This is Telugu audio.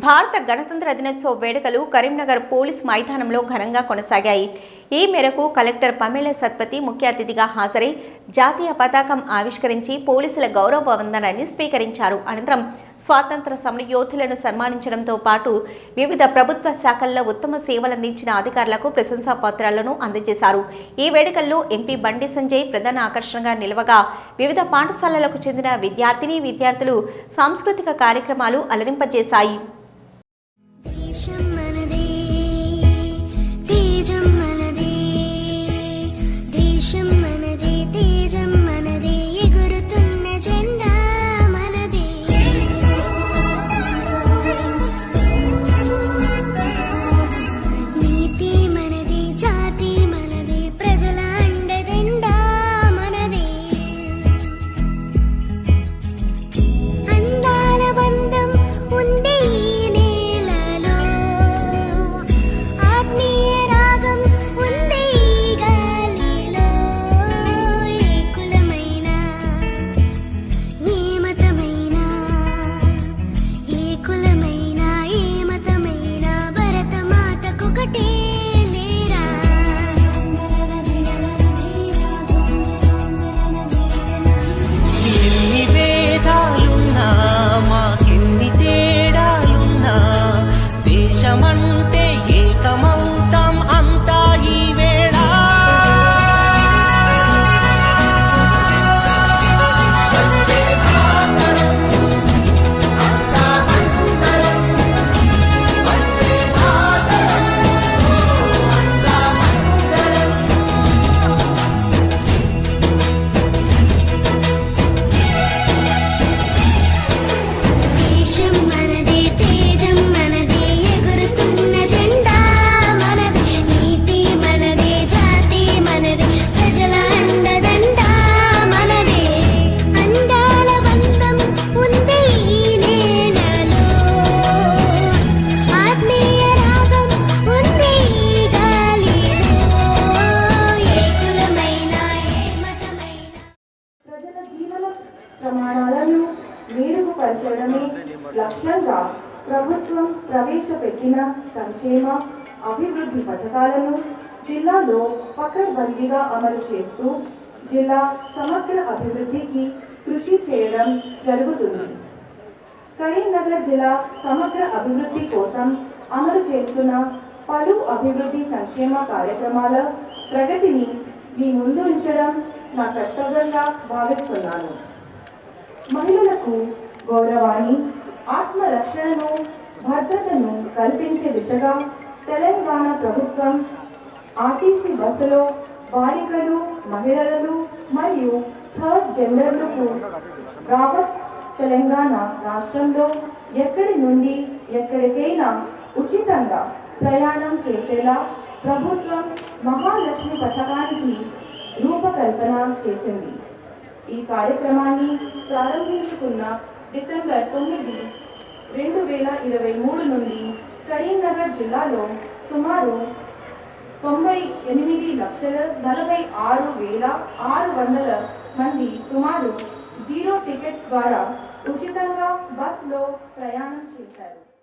భారత గణతంత్ర దినోత్సవ వేడుకలు కరీంనగర్ పోలీస్ మైదానంలో ఘనంగా కొనసాగాయి. ఈ మేరకు కలెక్టర్ పమేల సత్పతి ముఖ్య అతిథిగా హాజరై జాతీయ పతాకం ఆవిష్కరించి పోలీసుల గౌరవ వందనాన్ని స్వీకరించారు. అనంతరం స్వాతంత్ర సమర యోధులను సన్మానించడంతో పాటు వివిధ ప్రభుత్వ శాఖల్లో ఉత్తమ సేవలందించిన అధికారులకు ప్రశంసా పత్రాలను అందజేశారు. ఈ వేడుకల్లో ఎంపీ బండి సంజయ్ ప్రధాన ఆకర్షణగా నిలవగా వివిధ పాఠశాలలకు చెందిన విద్యార్థిని విద్యార్థులు సాంస్కృతిక కార్యక్రమాలు అలరింపజేశాయి. దేశమంటే మెరుగుపరచడమే లక్ష్యంగా ప్రభుత్వం ప్రవేశపెట్టిన సంక్షేమ అభివృద్ధి పథకాలను జిల్లాలో పకడ్బందీగా అమలు చేస్తూ జిల్లా సమగ్ర అభివృద్ధికి కృషి చేయడం జరుగుతుంది. కరీంనగర్ జిల్లా సమగ్ర అభివృద్ధి కోసం అమలు చేస్తున్న పలు అభివృద్ధి సంక్షేమ కార్యక్రమాల ప్రగతిని మీ ముందు ఉంచడం నా కర్తవ్యంగా భావిస్తున్నాను. మహిళలకు గౌరవాన్ని ఆత్మరక్షణను భద్రతను కల్పించే దిశగా తెలంగాణ ప్రభుత్వం ఆర్టీసీ బస్సులో బాలికలు మహిళలు మరియు థర్డ్ జెండర్లకు రావత్ తెలంగాణ రాష్ట్రంలో ఎక్కడి నుండి ఎక్కడికైనా ఉచితంగా ప్రయాణం చేసేలా ప్రభుత్వం మహాలక్ష్మి పథకానికి రూపకల్పన చేసింది. ఈ కార్యక్రమాన్ని ప్రారంభించుకున్న డిసెంబర్ తొమ్మిది రెండు వేల ఇరవై మూడు నుండి కరీంనగర్ జిల్లాలో సుమారు తొంభై ఎనిమిది లక్షల నలభై ఆరు వేల ఆరు వందల మంది సుమారు జీరో టికెట్స్ ద్వారా ఉచితంగా బస్లో ప్రయాణం చేశారు.